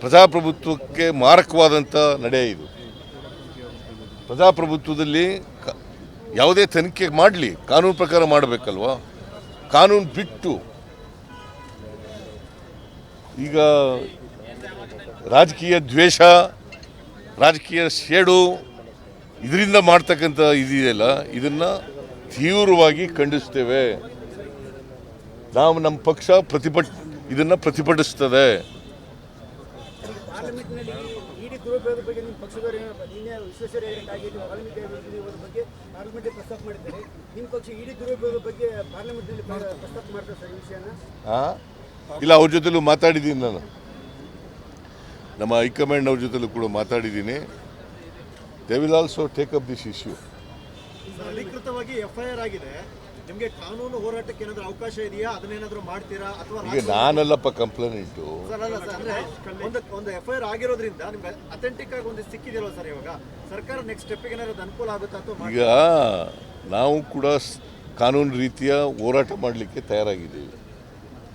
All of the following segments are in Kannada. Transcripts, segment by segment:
ಪ್ರಜಾಪ್ರಭುತ್ವಕ್ಕೆ ಮಾರಕವಾದಂಥ ನಡೆ ಇದು. ಪ್ರಜಾಪ್ರಭುತ್ವದಲ್ಲಿ ಯಾವುದೇ ತನಿಖೆ ಮಾಡಲಿ, ಕಾನೂನು ಪ್ರಕಾರ ಮಾಡಬೇಕಲ್ವಾ? ಕಾನೂನು ಬಿಟ್ಟು ಈಗ ರಾಜಕೀಯ ದ್ವೇಷ, ರಾಜಕೀಯ ಶೇಡು ಇದರಿಂದ ಮಾಡ್ತಕ್ಕಂಥ ಇದೆಯಲ್ಲ, ಇದನ್ನು ತೀವ್ರವಾಗಿ ಖಂಡಿಸ್ತೇವೆ. ನಾವು ನಮ್ಮ ಪಕ್ಷ ಪ್ರತಿಭಟ್ ಇದನ್ನು ಪ್ರತಿಭಟಿಸ್ತದೆ. ಇಲ್ಲ, ಅವ್ರ ಜೊತೆಲೂ ಮಾತಾಡಿದ್ದೀನಿ ನಾನು. ನಮ್ಮ ಹೈಕಮಾಂಡ್ ಅವ್ರ ಜೊತೆಲೂ ಕೂಡ ಮಾತಾಡಿದ್ದೀನಿ. They will also take up this issue ಅಧಿಕೃತವಾಗಿ ಎಫ್ಐಆರ್ ಆಗಿದೆ. ನಿಮಗೆ ಕಾನೂನು ಹೋರಾಟಕ್ಕೆ ಏನಾದರೂ ಅವಕಾಶ ಇದೆಯಾ? ಅದನ್ನೇನಾದರೂ ಮಾಡ್ತೀರಾ? ಅಥವಾ ಈಗ ನಾನಲ್ಲಪ್ಪ ಕಂಪ್ಲೇಂಟು ಸರ್ ಅಲ್ಲ ಸರ್ ಅಂದ್ರೆ ಒಂದು ಒಂದು ಎಫ್ಐಆರ್ ಆಗಿರೋದ್ರಿಂದ ನಿಮ್ಗೆ ಅಥೆಂಟಿಕ್ ಆಗಿ ಒಂದು ಸಿಕ್ಕಿದೆಯಲ್ಲ ಸರ್ ಇವಾಗ? ಸರ್ಕಾರ ನೆಕ್ಸ್ಟ್ ಸ್ಟೆಪ್ಗೆ ಏನಾದ್ರು ಅನುಕೂಲ ಆಗುತ್ತಾ ಅಥವಾ ಮಾಡಿ- ಈಗ ನಾವು ಕೂಡ ಸ್- ಕಾನೂನು ರೀತಿಯ ಹೋರಾಟ ಮಾಡಲಿಕ್ಕೆ ತಯಾರಾಗಿದ್ದೀವಿ.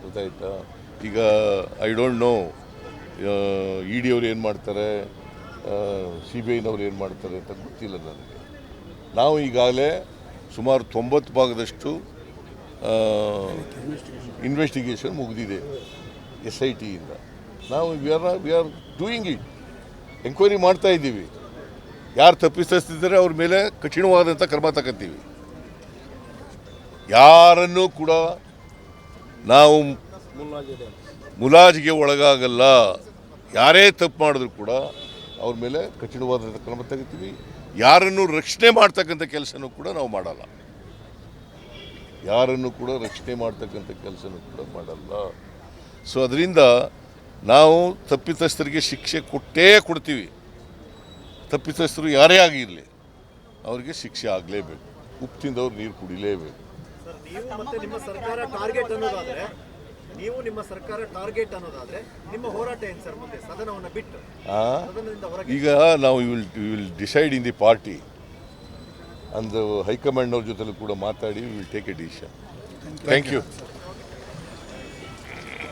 ಗೊತ್ತಾಯ್ತಾ? ಈಗ I don't know E D ಅವ್ರು ಏನು ಮಾಡ್ತಾರೆ? ಸಿ ಬಿ ಐನವ್ರು ಏನು ಮಾಡ್ತಾರೆ ಅಂತ ಗೊತ್ತಿಲ್ಲ ನನಗೆ. ನಾವು ಈಗಾಗಲೇ ಸುಮಾರು ತೊಂಬತ್ತು ಭಾಗದಷ್ಟು ಇನ್ವೆಸ್ಟಿಗೇಷನ್ ಮುಗಿದಿದೆ ಎಸ್ ಐ ಟಿಯಿಂದ ನಾವು we are we are doing it enquiry ಮಾಡ್ತಾ ಇದ್ದೀವಿ. ಯಾರು ತಪ್ಪಿಸ್ತಿದ್ದಾರೆ ಅವ್ರ ಮೇಲೆ ಕಠಿಣವಾದಂಥ ಕ್ರಮ ತಗೊತೀವಿ. ಯಾರನ್ನೂ ಕೂಡ ನಾವು ಮುಲಾಜಿಗೆ ಒಳಗಾಗಲ್ಲ. ಯಾರೇ ತಪ್ಪು ಮಾಡಿದ್ರು ಕೂಡ ಅವ್ರ ಮೇಲೆ ಕಠಿಣವಾದಂಥ ಕ್ರಮ ತಗೋತೀವಿ. ಯಾರನ್ನು ರಕ್ಷಣೆ ಮಾಡ್ತಕ್ಕಂಥ ಕೆಲಸನೂ ಕೂಡ ನಾವು ಮಾಡಲ್ಲ. ಯಾರನ್ನು ಕೂಡ ರಕ್ಷಣೆ ಮಾಡ್ತಕ್ಕಂಥ ಕೆಲಸನೂ ಕೂಡ ಮಾಡಲ್ಲ. ಸೊ ಅದರಿಂದ ನಾವು ತಪ್ಪಿತಸ್ಥರಿಗೆ ಶಿಕ್ಷೆ ಕೊಟ್ಟೇ ಕೊಡ್ತೀವಿ. ತಪ್ಪಿತಸ್ಥರು ಯಾರೇ ಆಗಿರಲಿ ಅವರಿಗೆ ಶಿಕ್ಷೆ ಆಗಲೇಬೇಕು. ಉಪ್ಪು ತಿಂದವ್ರು ನೀರು ಕುಡಿಲೇಬೇಕು. ನೀವು ನಿಮ್ಮ ಸರ್ಕಾರ ಟಾರ್ಗೆಟ್ ಅನ್ನೋದಾದ್ರೆ ನಿಮ್ಮ ಹೋರಾಟ ಏನು ಸರ್ ಮುಂದೆ? ಸದನವನ್ನು ಬಿಟ್ಟು ಆ? ಸದನದಿಂದ ಹೊರಗೆ? ಈಗ ನಾವು will will decide in the party ಅಂದು ಹೈಕಮಾಂಡ್ನವ್ರ ಜೊತೆಲೂ ಕೂಡ ಮಾತಾಡಿ will take a decision thank you